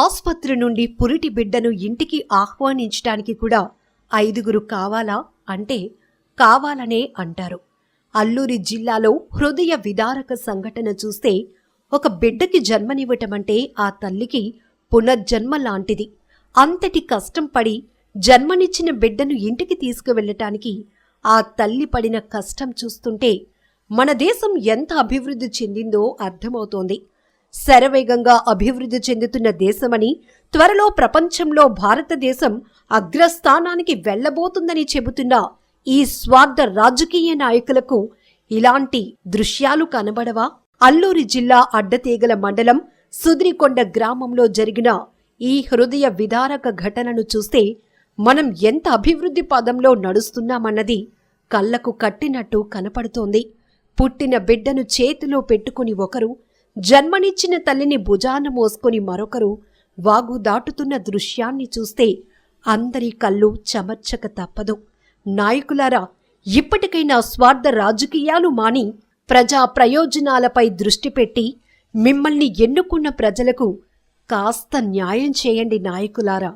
ఆసుపత్రి నుండి పురిటి బిడ్డను ఇంటికి ఆహ్వానించటానికి కూడా ఐదుగురు కావాలా అంటే కావాలనే అంటారు. అల్లూరి జిల్లాలో హృదయ విదారక సంఘటన చూస్తే ఒక బిడ్డకి జన్మనివ్వటమంటే ఆ తల్లికి పునర్జన్మ లాంటిది. అంతటి కష్టం పడి జన్మనిచ్చిన బిడ్డను ఇంటికి తీసుకువెళ్ళటానికి ఆ తల్లి పడిన కష్టం చూస్తుంటే మన దేశం ఎంత అభివృద్ధి చెందిందో అర్థమవుతోంది. శరవేగంగా అభివృద్ధి చెందుతున్న దేశమని త్వరలో ప్రపంచంలో భారతదేశం అగ్రస్థానానికి వెళ్ళబోతుందని చెబుతున్న ఈ స్వార్థ రాజకీయ నాయకులకు ఇలాంటి దృశ్యాలు కనబడవా? అల్లూరి జిల్లా అడ్డతీగల మండలం సుదిరికొండ గ్రామంలో జరిగిన ఈ హృదయ విదారక ఘటనను చూస్తే మనం ఎంత అభివృద్ధి పదంలో నడుస్తున్నామన్నది కళ్ళకు కట్టినట్టు కనపడుతోంది. పుట్టిన బిడ్డను చేతిలో పెట్టుకుని ఒకరు జన్మనిచ్చిన తల్లిని భుజాన మోసుకొని మరొకరు వాగు దాటుతున్న దృశ్యాన్ని చూస్తే అందరి కళ్ళు చెమర్చక తప్పదు. నాయకులారా ఇప్పటికైనా స్వార్థ రాజకీయాలు మాని ప్రజా ప్రయోజనాలపై దృష్టి పెట్టి మిమ్మల్ని ఎన్నుకున్న ప్రజలకు కాస్త న్యాయం చేయండి నాయకులారా.